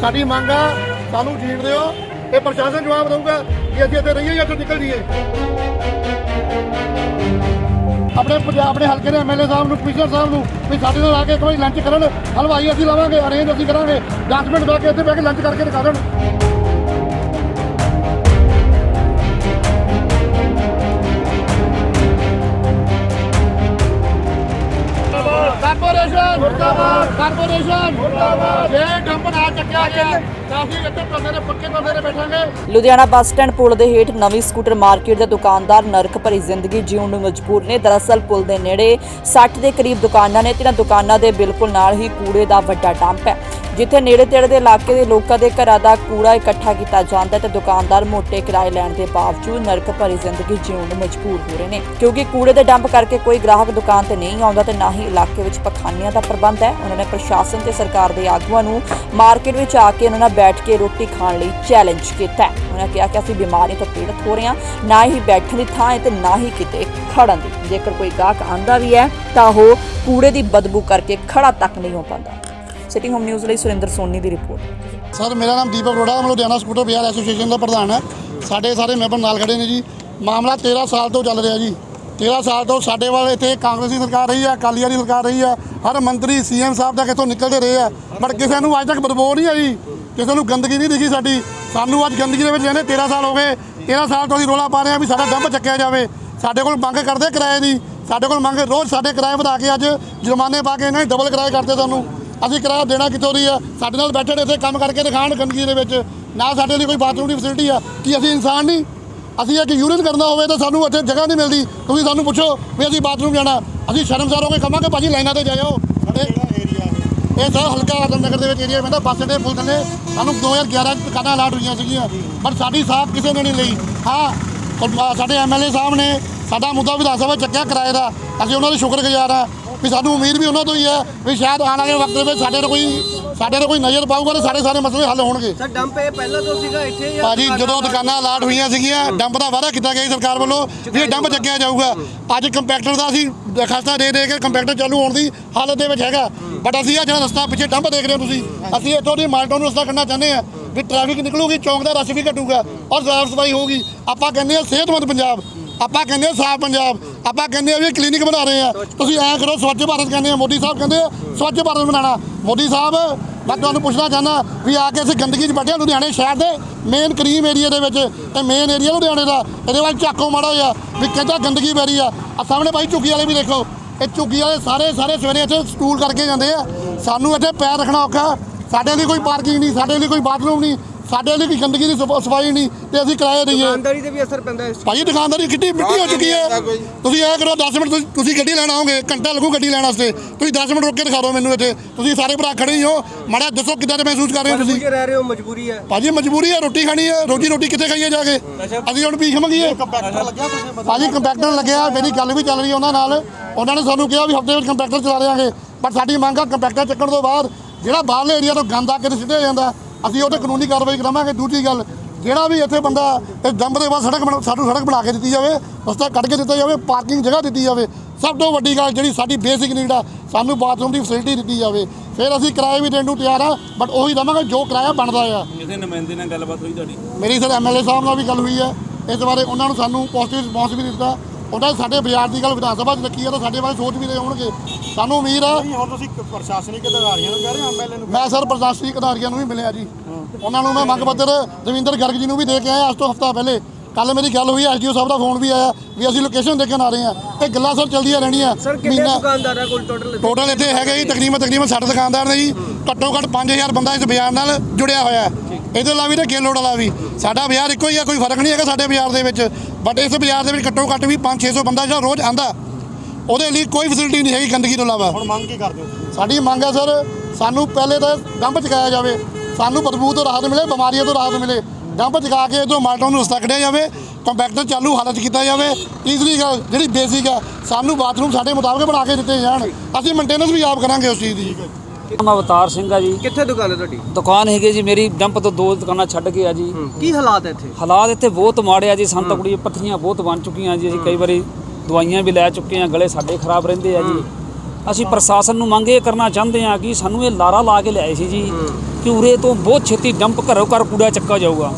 ਸਾਡੀ ਮੰਗ ਆ ਸਾਨੂੰ ਜੀਣ ਦਿਓ। ਇਹ ਪ੍ਰਸ਼ਾਸਨ ਜਵਾਬ ਦਊਗਾ ਕਿ ਅਸੀਂ ਇੱਥੇ ਰਹੀਏ ਜਾਂ ਇੱਥੋਂ ਨਿਕਲ ਜਾਈਏ। ਆਪਣੇ ਪੰਜਾਬ ਆਪਣੇ ਹਲਕੇ ਦੇ ਐਮਐਲਏ ਸਾਹਿਬ ਨੂੰ ਕਮਿਸ਼ਨਰ ਸਾਹਿਬ ਨੂੰ ਵੀ ਸਾਡੇ ਨਾਲ ਆ ਕੇ ਇੱਕ ਵਾਰੀ ਲੰਚ ਕਰਨ ਹਲਵਾਈ ਅਸੀਂ ਲਾਵਾਂਗੇ ਅਰੇਂਜ ਅਸੀਂ ਕਰਾਂਗੇ 10 ਮਿੰਟ ਬਹਿ ਕੇ ਇੱਥੇ ਬਹਿ ਕੇ ਲੰਚ ਕਰਕੇ ਦਿਖਾ ਦੇਣ। ਕਾਰਪੋਰੇਸ਼ਨ ਮੁਰਦਾਬਾਦ। ਕਾਰਪੋਰੇਸ਼ਨ ਮੁਰਦਾਬਾਦ। ਲੁਧਿਆਣਾ ਬੱਸ ਸਟੈਂਡ ਪੁਲ ਦੇ ਹੇਠ ਨਵੀਂ ਸਕੂਟਰ ਮਾਰਕੀਟ ਦੇ ਦੁਕਾਨਦਾਰ ਨਰਕ ਭਰੀ ਜ਼ਿੰਦਗੀ ਜਿਉਣ ਨੂੰ ਮਜਬੂਰ ਨੇ। ਦਰਅਸਲ ਪੁਲ ਦੇ ਨੇੜੇ 60 ਦੇ ਕਰੀਬ ਦੁਕਾਨਾਂ ਨੇ ਤੇ ਇਹਨਾਂ ਦੁਕਾਨਾਂ ਦੇ ਬਿਲਕੁਲ ਨਾਲ ਹੀ ਕੂੜੇ ਦਾ ਵੱਡਾ ਡੰਪ ਹੈ। ਜਿੱਥੇ ਨੇੜੇ ਤੇੜੇ ਦੇ ਇਲਾਕੇ ਦੇ ਲੋਕਾਂ ਦੇ ਘਰਾਂ ਦਾ ਕੂੜਾ ਇਕੱਠਾ ਕੀਤਾ ਜਾਂਦਾ ਹੈ ਤੇ ਦੁਕਾਨਦਾਰ ਮੋਟੇ ਕਿਰਾਏ ਲੈਣ ਦੇ ਬਾਵਜੂਦ ਨਰਕ ਭਰੀ ਜ਼ਿੰਦਗੀ ਜਿਉਣ ਨੂੰ ਮਜਬੂਰ ਹੋ ਰਹੇ ਨੇ। ਕਿਉਂਕਿ ਕੂੜੇ ਦੇ ਡੰਪ ਕਰਕੇ ਕੋਈ ਗ੍ਰਾਹਕ ਦੁਕਾਨ ਤੇ ਨਹੀਂ ਆਉਂਦਾ ਤੇ ਨਾ ਹੀ ਇਲਾਕੇ ਵਿੱਚ ਪਖਾਨੀਆਂ ਦਾ ਪ੍ਰਬੰਧ ਹੈ। ਉਹਨਾਂ ਨੇ ਪ੍ਰਸ਼ਾਸਨ ਤੇ ਸਰਕਾਰ ਦੇ ਆਗੂਆਂ ਨੂੰ ਮਾਰਕੀਟ ਵਿੱਚ ਆ ਕੇ ਉਹਨਾਂ ਨਾਲ ਬੈਠ ਕੇ ਰੋਟੀ ਖਾਣ ਲਈ ਚੈਲੰਜ ਕੀਤਾ ਹੈ। ਉਹਨਾਂ ਕਿਹਾ ਕਿ ਅਸੀਂ ਬਿਮਾਰੀ ਤੋਂ ਪੀੜਤ ਹੋ ਰਹੇ ਹਾਂ। ਨਾ ਹੀ ਬੈਠਣ ਦੀ ਥਾਂ ਹੈ ਤੇ ਨਾ ਹੀ ਕਿਤੇ ਖੜਨ ਦੀ। ਜੇਕਰ ਕੋਈ ਗਾਹਕ ਆਂਦਾ ਵੀ ਹੈ ਤਾਂ ਉਹ ਕੂੜੇ ਦੀ ਬਦਬੂ ਕਰਕੇ ਖੜਾ ਤੱਕ ਨਹੀਂ ਹੋ ਪਾਉਂਦਾ। ਸਿਟਿੰਗ ਹੋਮ ਨਿਊਜ਼ ਲਈ ਸੁਰਿੰਦਰ ਸੋਨੀ ਦੀ ਰਿਪੋਰਟ। ਸਰ, ਮੇਰਾ ਨਾਮ ਦੀਪਕ ਅਰੋੜਾ, ਮੈਂ ਲੁਧਿਆਣਾ ਸਕੂਟਰ ਬਿਹਾਰ ਐਸੋਸੀਏਸ਼ਨ ਦਾ ਪ੍ਰਧਾਨ ਹੈ। ਸਾਡੇ ਸਾਰੇ ਮੈਂਬਰ ਨਾਲ ਖੜੇ ਨੇ ਜੀ। ਮਾਮਲਾ 13 ਸਾਲ ਤੋਂ ਚੱਲ ਰਿਹਾ ਜੀ। 13 ਸਾਲ ਤੋਂ ਸਾਡੇ ਵੱਲ ਇੱਥੇ ਕਾਂਗਰਸੀ ਸਰਕਾਰ ਰਹੀ ਹੈ ਅਕਾਲੀ ਵਾਲੀ ਸਰਕਾਰ ਰਹੀ ਹੈ ਹਰ ਮੰਤਰੀ, ਸੀਐਮ ਸਾਹਿਬ ਤੱਕ ਇੱਥੋਂ ਨਿਕਲਦੇ ਰਹੇ ਆ। ਬਟ ਕਿਸੇ ਨੂੰ ਅੱਜ ਤੱਕ ਬਦਬੋ ਨਹੀਂ ਆਈ। ਕਿਸੇ ਨੂੰ ਗੰਦਗੀ ਨਹੀਂ ਦਿਖੀ ਸਾਡੀ। ਸਾਨੂੰ ਅੱਜ ਗੰਦਗੀ ਦੇ ਵਿੱਚ ਰਹਿੰਦੇ 13 ਸਾਲ ਹੋ ਗਏ। 13 ਸਾਲ ਤੋਂ ਅਸੀਂ ਰੋਲਾ ਪਾ ਰਹੇ ਹਾਂ ਵੀ ਸਾਡਾ ਡੰਪ ਚੱਕਿਆ ਜਾਵੇ। ਸਾਡੇ ਕੋਲ ਮੰਗ ਕਰਦੇ ਕਿਰਾਏ ਦੀ। ਸਾਡੇ ਕੋਲ ਮੰਗ ਰੋਜ਼ ਸਾਡੇ ਕਿਰਾਏ ਵਧਾ ਕੇ ਅੱਜ ਜੁਰਮਾਨੇ ਪਾ ਕੇ ਇਹਨਾਂ ਨੇ ਡਬਲ ਕਿਰਾਏ ਕਰਦੇ ਸਾਨੂੰ। ਅਸੀਂ ਕਿਰਾਇਆ ਦੇਣਾ ਕਿੱਥੋਂ ਦੀ ਆ? ਸਾਡੇ ਨਾਲ ਬੈਠੇ ਨੇ ਇੱਥੇ ਕੰਮ ਕਰਕੇ ਦਿਖਾਣ ਗੰਦਗੀ ਦੇ ਵਿੱਚ। ਨਾ ਸਾਡੇ ਲਈ ਕੋਈ ਬਾਥਰੂਮ ਦੀ ਫੈਸਿਲਿਟੀ ਆ। ਕੀ ਅਸੀਂ ਇਨਸਾਨ ਨਹੀਂ? ਅਸੀਂ ਇਹ ਕਿ ਯੂਰੀਨ ਕਰਨਾ ਹੋਵੇ ਤਾਂ ਸਾਨੂੰ ਇੱਥੇ ਜਗ੍ਹਾ ਨਹੀਂ ਮਿਲਦੀ। ਤੁਸੀਂ ਸਾਨੂੰ ਪੁੱਛੋ ਵੀ ਅਸੀਂ ਬਾਥਰੂਮ ਜਾਣਾ। ਅਸੀਂ ਸ਼ਰਮਸਾਰ ਹੋ ਕੇ ਕਵਾਂਗੇ ਭਾਜੀ ਲਾਈਨਾਂ ਤੇ ਜਾਇਓ। ਇਹ ਇਹ ਸਰ ਹਲਕਾ ਆਦਮ ਨਗਰ ਦੇ ਵਿੱਚ ਏਰੀਆ ਪੈਂਦਾ। ਬੱਸ ਅੱਡੇ ਪੁਲ ਥੱਲੇ। ਸਾਨੂੰ 2011 ਚ ਦੁਕਾਨਾਂ ਅਲਾਟ ਹੋਈਆਂ ਸੀਗੀਆਂ। ਪਰ ਸਾਡੀ ਸਾਥ ਕਿਸੇ ਨੇ ਨਹੀਂ ਲਈ। ਹਾਂ ਸਾਡੇ ਐਮਐਲਏ ਸਾਹਿਬ ਨੇ ਸਾਡਾ ਮੁੱਦਾ ਵਿਧਾਨ ਸਭਾ ਚੱਕਿਆ ਕਿਰਾਏ ਦਾ। ਅਸੀਂ ਉਹਨਾਂ ਦੇ ਸ਼ੁਕਰਗੁਜ਼ਾਰ ਆ ਵੀ ਸਾਨੂੰ ਉਮੀਦ ਵੀ ਉਹਨਾਂ ਤੋਂ ਹੀ ਹੈ ਵੀ ਸ਼ਾਇਦ ਆਉਣ ਵਾਲੇ ਵਕਤ ਵਿੱਚ ਸਾਡੇ ਤੇ ਕੋਈ ਸਾਡੇ ਤੇ ਕੋਈ ਨਜ਼ਰ ਪਾਊਗਾ ਤੇ ਸਾਡੇ ਸਾਰੇ ਮਸਲੇ ਹੱਲ ਹੋਣਗੇ। ਸਰ ਡੰਪ ਇਹ ਪਹਿਲਾਂ ਤੋਂ ਸੀਗਾ ਇੱਥੇ ਜਾਂ ਭਾਜੀ ਜਦੋਂ ਦੁਕਾਨਾਂ ਅਲਾਟ ਹੋਈਆਂ ਸੀਗੀਆਂ ਡੰਪ ਦਾ ਵਾਅਦਾ ਕੀਤਾ ਗਿਆ ਸੀ ਸਰਕਾਰ ਵੱਲੋਂ ਵੀ ਇਹ ਡੰਪ ਚੱਕਿਆ ਜਾਊਗਾ। ਅੱਜ ਕੰਪੈਕਟਰ ਦਾ ਅਸੀਂ ਦਰਖਾਸਤਾਂ ਦੇ ਦੇ ਕੇ ਕੰਪੈਕਟਰ ਚਾਲੂ ਹੋਣ ਦੀ ਹਾਲਤ ਦੇ ਵਿੱਚ ਹੈਗਾ। ਬਟ ਅਸੀਂ ਆ ਜਿਹੜਾ ਰਸਤਾ ਪਿੱਛੇ ਡੰਪ ਦੇਖ ਰਹੇ ਹੋ ਤੁਸੀਂ ਅਸੀਂ ਇੱਥੋਂ ਦੀ ਮਾਲਟਾਊਨ ਨੂੰ ਰਸਤਾ ਕਰਨਾ ਚਾਹੁੰਦੇ ਆ ਵੀ ਟ੍ਰੈਫਿਕ ਨਿਕਲੂਗੀ ਚੌਂਕ ਦਾ ਰਸ਼ ਵੀ ਘਟੂਗਾ ਔਰ ਸਾਫ਼ ਸਫ਼ਾਈ ਹੋਊਗੀ। ਆਪਾਂ ਕਹਿੰਦੇ ਆ ਸਿਹਤਮੰਦ ਪੰਜਾਬ ਆਪਾਂ ਕਹਿੰਦੇ ਆ ਸਾਫ਼ ਪੰਜਾਬ। ਆਪਾਂ ਕਹਿੰਦੇ ਆ ਵੀ ਕਲੀਨਿਕ ਬਣਾ ਰਹੇ ਆ। ਤੁਸੀਂ ਐਂ ਕਰੋ, ਸਵੱਛ ਭਾਰਤ ਕਹਿੰਦੇ ਆ, ਮੋਦੀ ਸਾਹਿਬ ਕਹਿੰਦੇ ਆ, ਸਵੱਛ ਭਾਰਤ ਬਣਾਉਣਾ। ਮੋਦੀ ਸਾਹਿਬ, ਮੈਂ ਤੁਹਾਨੂੰ ਪੁੱਛਣਾ ਚਾਹੁੰਦਾ ਵੀ ਆ ਕੇ ਅਸੀਂ ਗੰਦਗੀ 'ਚ ਬੈਠੇ ਹਾਂ ਲੁਧਿਆਣੇ ਸ਼ਹਿਰ ਦੇ ਮੇਨ ਕਰੀਮ ਏਰੀਆ ਦੇ ਵਿੱਚ ਤੇ ਮੇਨ ਏਰੀਆ ਲੁਧਿਆਣੇ ਦਾ। ਇਹਦੇ ਵੱਲ ਝਾਕੋ ਮਾੜਾ ਹੋਇਆ ਵੀ ਕਿੱਦਾਂ ਗੰਦਗੀ ਪੈ ਆ। ਆ ਸਾਹਮਣੇ ਭਾਈ ਝੁੱਗੀ ਵਾਲੇ ਵੀ ਦੇਖੋ। ਇਹ ਝੁੱਗੀ ਵਾਲੇ ਸਾਰੇ ਸਾਰੇ ਸਵੇਰੇ ਇੱਥੇ ਸਟੂਲ ਕਰਕੇ ਜਾਂਦੇ ਆ। ਸਾਨੂੰ ਇੱਥੇ ਪੈਰ ਰੱਖਣਾ ਔਖਾ। ਸਾਡੇ ਲਈ ਕੋਈ ਪਾਰਕਿੰਗ ਨਹੀਂ, ਸਾਡੇ ਲਈ ਕੋਈ ਬਾਥਰੂਮ ਨਹੀਂ। ਸਾਡੇ ਲਈ ਕੋਈ ਗੰਦਗੀ ਦੀ ਸਫ- ਸਫ਼ਾਈ ਨਹੀਂ ਤੇ ਅਸੀਂ ਕਿਰਾਏ ਦਈਏ। ਦੁਕਾਨਦਾਰੀ ਤੇ ਵੀ ਅਸਰ ਪੈਂਦਾ ਇਸ ਭਾਜੀ ਦੁਕਾਨਦਾਰੀ ਕਿੱਡੀ ਮਿੱਟੀ ਹੋ ਚੁੱਕੀ ਹੈ। ਤੁਸੀਂ ਇਹ ਕਰੋ 10 ਮਿੰਟ ਤੁਸੀਂ- ਤੁਸੀਂ ਗੱਡੀ ਲੈਣ ਆਓਗੇ ਘੰਟਾ ਲੱਗੂ ਗੱਡੀ ਲੈਣ ਵਾਸਤੇ। ਤੁਸੀਂ 10 ਮਿੰਟ ਰੁਕ ਕੇ ਦਿਖਾ ਦਿਓ ਮੈਨੂੰ ਇੱਥੇ। ਤੁਸੀਂ ਸਾਰੇ ਭਰਾ ਖੜੇ ਹੀ ਹੋ। ਮਾੜਾ ਦੱਸੋ ਕਿੱਦਾਂ ਦੇ ਮਹਿਸੂਸ ਕਰ ਰਹੇ ਹੋ ਤੁਸੀਂ? ਮਜਬੂਰੀ ਰਹਿ ਰਹੇ ਹੋ ਮਜਬੂਰੀ ਹੈ। ਭਾਜੀ ਮਜਬੂਰੀ ਹੈ ਰੋਟੀ ਖਾਣੀ ਹੈ। ਰੋਜੀ ਰੋਟੀ ਕਿੱਥੇ ਖਾਈਏ ਜਾ ਕੇ? ਅਸੀਂ ਹੁਣ ਭੀਖ ਮੰਗੀਏ। ਭਾਜੀ ਕੰਪੈਕਟਰ ਲੱਗਿਆ ਮੇਰੀ ਗੱਲ ਵੀ ਚੱਲ ਰਹੀ ਹੈ ਉਹਨਾਂ ਨਾਲ। ਉਹਨਾਂ ਨੇ ਸਾਨੂੰ ਕਿਹਾ ਵੀ ਹਫ਼ਤੇ ਵਿੱਚ ਕੰਪੈਕਟਰ ਚਲਾ ਦੇਵਾਂਗੇ ਪਰ ਸਾਡੀ ਮੰਗ ਆ ਕੰਪੈਕਟਰ ਚੱਕਣ ਤੋਂ ਬਾਅਦ ਜਿਹੜਾ ਬਾਹਰਲੇ ਏਰੀਆ ਤੋਂ ਗੰਦ ਆ ਕੇ ਸਿੱਟਿਆ ਜਾਂਦਾ। ਅਸੀਂ ਉਹ ਤੇ ਕਾਨੂੰਨੀ ਕਾਰਵਾਈ ਕਰਾਵਾਂਗੇ ਦੂਜੀ ਗੱਲ ਜਿਹੜਾ ਵੀ ਇੱਥੇ ਬੰਦਾ ਇਸ ਦੰਬ ਦੇ ਬਾਅਦ ਸੜਕ ਬਣਾ- ਸਾਨੂੰ ਸੜਕ ਬਣਾ ਕੇ ਦਿੱਤੀ ਜਾਵੇ ਰਸਤਾ ਕੱਢ ਕੇ ਦਿੱਤਾ ਜਾਵੇ ਪਾਰਕਿੰਗ ਜਗ੍ਹਾ ਦਿੱਤੀ ਜਾਵੇ ਸਭ ਤੋਂ ਵੱਡੀ ਗੱਲ ਜਿਹੜੀ ਸਾਡੀ ਬੇਸਿਕ ਨੀਡ ਆ ਸਾਨੂੰ ਬਾਥਰੂਮ ਦੀ ਫੈਸਿਲਿਟੀ ਦਿੱਤੀ ਜਾਵੇ। ਫਿਰ ਅਸੀਂ ਕਿਰਾਏ ਵੀ ਦੇਣ ਨੂੰ ਤਿਆਰ ਆ ਬਟ ਉਹੀ ਦਵਾਂਗੇ ਜੋ ਕਿਰਾਇਆ ਬਣਦਾ ਆ। ਕਿਸੇ ਨੁਮਾਇੰਦੇ ਨਾਲ ਗੱਲਬਾਤ ਹੋਈ ਤੁਹਾਡੀ? ਮੇਰੀ ਸਰ ਐਮਐਲਏ ਸਾਹਿਬ ਨਾਲ ਵੀ ਗੱਲ ਹੋਈ ਹੈ ਇਸ ਬਾਰੇ ਉਹਨਾਂ ਨੂੰ ਸਾਨੂੰ ਪੋਜ਼ਿਟਿਵ ਰਿਸਪੌਂਸ ਵੀ ਦਿੱਤਾ। ਉਹਨਾਂ ਸਾਡੇ ਬਾਜ਼ਾਰ ਦੀ ਗੱਲ ਵਿਧਾਨ ਸਭਾ 'ਚ ਰੱਖੀ ਹੈ ਤਾਂ ਸਾਡੇ ਬਾਰੇ ਸੋਚ ਵੀ ਰਹੇ ਹੋਣਗੇ। ਸਾਨੂੰ ਉਮੀਦ ਆ। ਹੁਣ ਤੁਸੀਂ ਪ੍ਰਸ਼ਾਸਨਿਕ ਅਧਿਕਾਰੀਆਂ ਨੂੰ ਕਹਿ ਰਹੇ ਹੋ ਐਮਐਲਏ ਨੂੰ ਮੈਂ ਸਰ ਪ੍ਰਸ਼ਾਸਨਿਕ ਅਧਿਕਾਰੀਆਂ ਨੂੰ ਵੀ ਮਿਲਿਆ ਜੀ। ਉਹਨਾਂ ਨੂੰ ਮੈਂ ਮੰਗ ਪੱਤਰ ਦਵਿੰਦਰ ਗਰਗ ਜੀ ਨੂੰ ਵੀ ਦੇ ਕੇ ਆਇਆ ਅੱਜ ਤੋਂ ਹਫਤਾ ਪਹਿਲੇ। ਕੱਲ ਮੇਰੀ ਗੱਲ ਹੋਈ ਐਸਡੀਓ ਸਾਹਿਬ ਦਾ ਫੋਨ ਵੀ ਆਇਆ ਵੀ ਅਸੀਂ ਲੋਕੇਸ਼ਨ ਦੇਖਣ ਆ ਰਹੇ ਹਾਂ। ਇਹ ਗੱਲਾਂ ਸਰ ਚੱਲਦੀਆਂ ਰਹਿਣੀਆਂ। ਸਰ ਕਿੰਨੇ ਦੁਕਾਨਦਾਰਾਂ ਕੋਲ ਟੋਟਲ ਟੋਟਲ ਇੱਥੇ ਹੈਗੇ ਜੀ ਤਕਰੀਬਨ ਤਕਰੀਬਨ 60 ਦੁਕਾਨਦਾਰ ਨੇ ਜੀ। ਘੱਟੋ ਘੱਟ 5000 ਬੰਦਾ ਇਸ ਬਾਜ਼ਾਰ ਨਾਲ ਜੁੜਿਆ ਹੋਇਆ ਹੈ। ਇਹਦੇ ਇਲਾਵਾ ਵੀ ਤੇ ਗੇਲੋੜ ਵਾਲਾ ਵੀ। ਸਾਡਾ ਬਾਜ਼ਾਰ ਇੱਕੋ ਹੀ ਆ ਕੋਈ ਫ਼ਰਕ ਨਹੀਂ ਹੈਗਾ ਸਾਡੇ ਬਾਜ਼ਾਰ ਦੇ ਵਿੱਚ। ਬਟ ਇਸ ਬਾਜ਼ਾਰ ਦੇ ਵਿੱਚ ਘੱਟੋ ਘੱਟ ਵੀ 5-600 ਬੰਦਾ ਜਿਹੜਾ ਰੋਜ਼ ਆਂਦਾ ਉਹਦੇ ਲਈ ਕੋਈ ਫੈਸਿਲਿਟੀ ਨਹੀਂ ਹੈਗੀ ਗੰਦਗੀ ਤੋਂ ਇਲਾਵਾ। ਹੁਣ ਮੰਗ ਕੀ ਕਰਦੇ ਹੋ? ਸਾਡੀ ਮੰਗ ਹੈ ਸਰ ਸਾਨੂੰ ਪਹਿਲੇ ਤਾਂ ਡੰਪ ਚਕਾਇਆ ਜਾਵੇ। ਸਾਨੂੰ ਬਦਬੂ ਤੋਂ ਰਾਹਤ ਮਿਲੇ ਬਿਮਾਰੀਆਂ ਤੋਂ ਰਾਹਤ ਮਿਲੇ। ਡੰਪ ਚਕਾ ਕੇ ਇਧਰੋਂ ਮਾਲਟਾਊਨ ਨੂੰ ਰਸਤਾ ਕੱਢਿਆ ਜਾਵੇ ਕੰਪੈਕਟਰ ਚਾਲੂ ਹਾਲਤ ਕੀਤਾ ਜਾਵੇ। ਤੀਸਰੀ ਗੱਲ ਜਿਹੜੀ ਬੇਸਿਕ ਆ ਸਾਨੂੰ ਬਾਥਰੂਮ ਸਾਡੇ ਮੁਤਾਬਕ ਬਣਾ ਕੇ ਦਿੱਤੇ ਜਾਣ। ਅਸੀਂ ਮੇਨਟੇਨੈਂਸ ਵੀ ਆਪ ਕਰਾਂਗੇ ਉਸ ਚੀਜ਼ ਦੀ। ਨਾਮ ਅਵਤਾਰ ਸਿੰਘ ਆ ਜੀ। ਕਿੱਥੇ ਦੁਕਾਨ ਹੈ ਤੁਹਾਡੀ? ਦੁਕਾਨ ਹੈਗੀ ਜੀ ਮੇਰੀ ਡੰਪ ਤੋਂ ਦੋ ਦੁਕਾਨਾਂ ਛੱਡ ਕੇ ਆ ਜੀ। ਕੀ ਹਾਲਾਤ ਹੈ ਇੱਥੇ? ਹਾਲਾਤ ਇੱਥੇ ਬਹੁਤ ਮਾੜੇ ਆ ਜੀ ਸਾਨੂੰ ਤਾਂ ਕੁੜੀ ਪੱਥੀਆਂ ਬਹੁਤ ਬਣ ਚੁੱਕੀਆਂ ਜੀ ਅਸੀਂ ਕਈ ਵਾਰੀ ਦਵਾਈਆਂ ਵੀ ਲੈ ਚੁੱਕੇ ਆ ਗਲੇ ਸਾਡੇ ਖਰਾਬ ਰਹਿੰਦੇ ਆ ਜੀ। ਅਸੀਂ ਪ੍ਰਸ਼ਾਸਨ ਨੂੰ ਮੰਗ ਇਹ ਕਰਨਾ ਚਾਹੁੰਦੇ ਹਾਂ ਕਿ ਸਾਨੂੰ ਇਹ ਲਾਰਾ ਲਾ ਕੇ ਲਿਆਏ ਸੀ ਜੀ ਕਿ ਉਰੇ ਤੋਂ ਬਹੁਤ ਛੇਤੀ ਡੰਪ ਘਰੋਂ ਘਰ ਕੂੜਾ ਚੱਕਾ ਜਾਊਗਾ।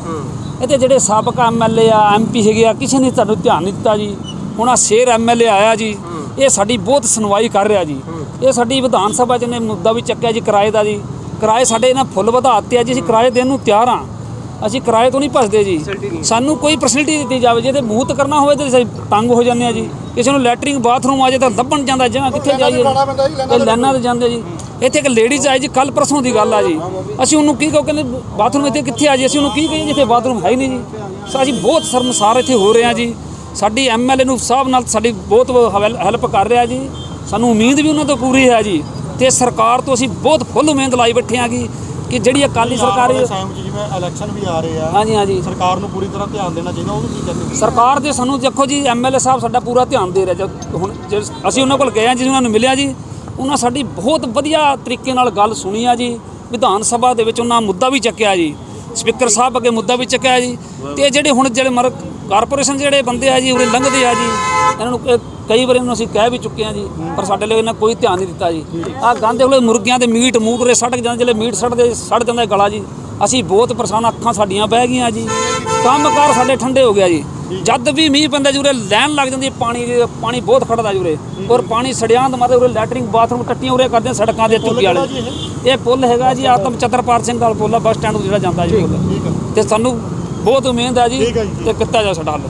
ਇਹਦੇ ਜਿਹੜੇ ਸਾਬਕਾ ਐਮਐਲਏ ਆ ਐਮਪੀ ਹੈਗੇ ਆ ਕਿਸੇ ਨੇ ਤੁਹਾਨੂੰ ਧਿਆਨ ਨਹੀਂ ਦਿੱਤਾ ਜੀ। ਹੁਣ ਆ ਸ਼ੇਰ ਐਮਐਲਏ ਆਇਆ ਜੀ ਇਹ ਸਾਡੀ ਬਹੁਤ ਸੁਣਵਾਈ ਕਰ ਰਿਹਾ ਜੀ। ਇਹ ਸਾਡੀ ਵਿਧਾਨ ਸਭਾ 'ਚ ਨੇ ਮੁੱਦਾ ਵੀ ਚੱਕਿਆ ਜੀ ਕਿਰਾਏ ਦਾ ਜੀ। ਕਿਰਾਏ ਸਾਡੇ ਇਹਨਾਂ ਫੁੱਲ ਵਧਾ ਦਿੱਤੇ ਆ ਜੀ ਅਸੀਂ ਕਿਰਾਏ ਦੇਣ ਨੂੰ ਤਿਆਰ ਹਾਂ। ਅਸੀਂ ਕਿਰਾਏ ਤੋਂ ਨਹੀਂ ਭੱਜਦੇ ਜੀ। ਸਾਨੂੰ ਕੋਈ ਫੈਸਿਲਿਟੀ ਦਿੱਤੀ ਜਾਵੇ ਜੇ ਤੇ ਮੂਹਤ ਕਰਨਾ ਹੋਵੇ ਤੇ ਅਸੀਂ ਤੰਗ ਹੋ ਜਾਂਦੇ ਆ ਜੀ। ਕਿਸੇ ਨੂੰ ਲੈਟਰਿੰਗ ਬਾਥਰੂਮ ਆ ਜਾਏ ਤਾਂ ਲੱਭਣ ਜਾਂਦਾ ਜਗ੍ਹਾ ਕਿੱਥੇ ਜਾਈਏ। ਜੀ, ਇਹ ਲਾਈਨਾਂ ਤੇ ਜਾਂਦੇ ਜੀ। ਇੱਥੇ ਇੱਕ ਲੇਡੀਜ਼ ਆਈ ਜੀ ਕੱਲ ਪਰਸੋਂ ਦੀ ਗੱਲ ਆ ਜੀ। ਅਸੀਂ ਉਹਨੂੰ ਕੀ ਕਹੋ ਕਹਿੰਦੇ ਬਾਥਰੂਮ ਇੱਥੇ ਕਿੱਥੇ ਆ ਜੀ? ਅਸੀਂ ਉਹਨੂੰ ਕੀ ਕਹੀਏ ਜਿੱਥੇ ਬਾਥਰੂਮ ਹੈ ਹੀ ਨਹੀਂ ਜੀ। ਸੋ ਅਸੀਂ ਬਹੁਤ ਸ਼ਰਮਸਾਰ ਇੱਥੇ ਹੋ ਰਹੇ ਆ ਜੀ। ਸਾਡੀ ਐਮਐਲਏ ਨੂੰ ਸਾਹਿਬ ਨਾਲ ਸਾਡੀ ਬਹੁਤ ਹੈਲਪ ਕਰ ਰਿਹਾ ਜੀ। ਸਾਨੂੰ ਉਮੀਦ ਵੀ ਉਹਨਾਂ ਤੋਂ ਪੂਰੀ ਹੈ ਜੀ। ਤੇ ਸਰਕਾਰ ਤੋਂ ਅਸੀਂ ਬਹੁਤ ਫੁੱਲ ਉਮੀਦ ਲਾਈ ਬੈਠੇ ਆ ਜੀ ਕਿ ਜਿਹੜੀ ਅਕਾਲੀ ਸਰਕਾਰ ਜਿਵੇਂ ਇਲੈਕਸ਼ਨ ਵੀ ਆ ਰਹੇ ਆ ਹਾਂਜੀ ਹਾਂਜੀ। ਸਰਕਾਰ ਨੂੰ ਪੂਰੀ ਤਰ੍ਹਾਂ ਧਿਆਨ ਦੇਣਾ ਚਾਹੀਦਾ ਉਹਨੂੰ ਕੀ ਕਹਿੰਦੇ ਸਰਕਾਰ ਦੇ ਸਾਨੂੰ ਦੇਖੋ ਜੀ ਐਮਐਲਏ ਸਾਹਿਬ ਸਾਡਾ ਪੂਰਾ ਧਿਆਨ ਦੇ ਰਿਹਾ। ਹੁਣ ਜੇ ਅਸੀਂ ਉਹਨਾਂ ਕੋਲ ਗਏ ਆ ਜੀ ਉਹਨਾਂ ਨੂੰ ਮਿਲਿਆ ਜੀ ਉਹਨਾਂ ਸਾਡੀ ਬਹੁਤ ਵਧੀਆ ਤਰੀਕੇ ਨਾਲ ਗੱਲ ਸੁਣੀ ਆ ਜੀ। ਵਿਧਾਨ ਸਭਾ ਦੇ ਵਿੱਚ ਉਹਨਾਂ ਮੁੱਦਾ ਵੀ ਚੱਕਿਆ ਜੀ। ਸਪੀਕਰ ਸਾਹਿਬ ਅੱਗੇ ਮੁੱਦਾ ਵੀ ਚੱਕਿਆ ਜੀ। ਤੇ ਜਿਹੜੇ ਹੁਣ ਜਿਹੜੇ ਮਰ ਕਾਰਪੋਰੇਸ਼ਨ ਜਿਹੜੇ ਬੰਦੇ ਆ ਜੀ, ਉਰੇ ਲੰਘਦੇ ਆ ਜੀ। ਇਹਨਾਂ ਨੂੰ ਕ- ਕਈ ਵਾਰ ਇਹਨੂੰ ਅਸੀਂ ਕਹਿ ਵੀ ਚੁੱਕੇ ਆ ਜੀ, ਪਰ ਸਾਡੇ ਲਈ ਇਹਨਾਂ ਕੋਈ ਧਿਆਨ ਨਹੀਂ ਦਿੱਤਾ ਜੀ। ਆ ਗਾਂਦੇ ਕੋਲੇ ਮੁਰਗੀਆਂ ਦੇ ਮੀਟ ਮੂਟ ਉਰੇ ਸੜਕ ਜਾਂਦੇ, ਜਿਹੜੇ ਮੀਟ ਸੜਦੇ ਸੜ ਜਾਂਦਾ ਗਲਾ ਜੀ। ਅਸੀਂ ਬਹੁਤ ਪਰੇਸ਼ਾਨ, ਅੱਖਾਂ ਸਾਡੀਆਂ ਬਹਿ ਗਈਆਂ ਜੀ। ਕੰਮਕਾਰ ਸਾਡੇ ਠੰਡੇ ਹੋ ਗਿਆ ਜੀ। ਜਦ ਵੀ ਮੀਂਹ ਪੈਂਦਾ ਜੀ, ਉਰੇ ਲੈਣ ਲੱਗ ਜਾਂਦੀ ਹੈ ਪਾਣੀ ਦੀ ਪਾਣੀ ਬਹੁਤ ਖੜਦਾ ਜੀ ਉਰੇ। ਔਰ ਪਾਣੀ ਸੜਿਆਂ ਦਾ ਮਤਲਬ ਉਰੇ ਲੈਟਰਿੰਗ ਬਾਥਰੂਮ ਟੱਟੀਆਂ ਉਰੇ ਕਰਦੇ ਆ ਸੜਕਾਂ ਦੇ ਚੁੱਕੀ ਵਾਲੇ। ਇਹ ਪੁੱਲ ਹੈਗਾ ਜੀ, ਆਤਮ ਚਤਰਪਾਲ ਸਿੰਘ ਦਾ ਪੁੱਲ ਆ, ਬੱਸ ਸਟੈਂਡ ਤੋਂ ਜਿਹੜਾ ਜਾਂਦਾ ਜੀ ਪੁੱਲ। ਤੇ ਸਾਨੂੰ ਬਹੁਤ ਉਮੀਦ ਹੈ ਜੀ। ਤੇ ਕੀਤਾ ਜਾ ਸਾਡਾ ਹੱਲ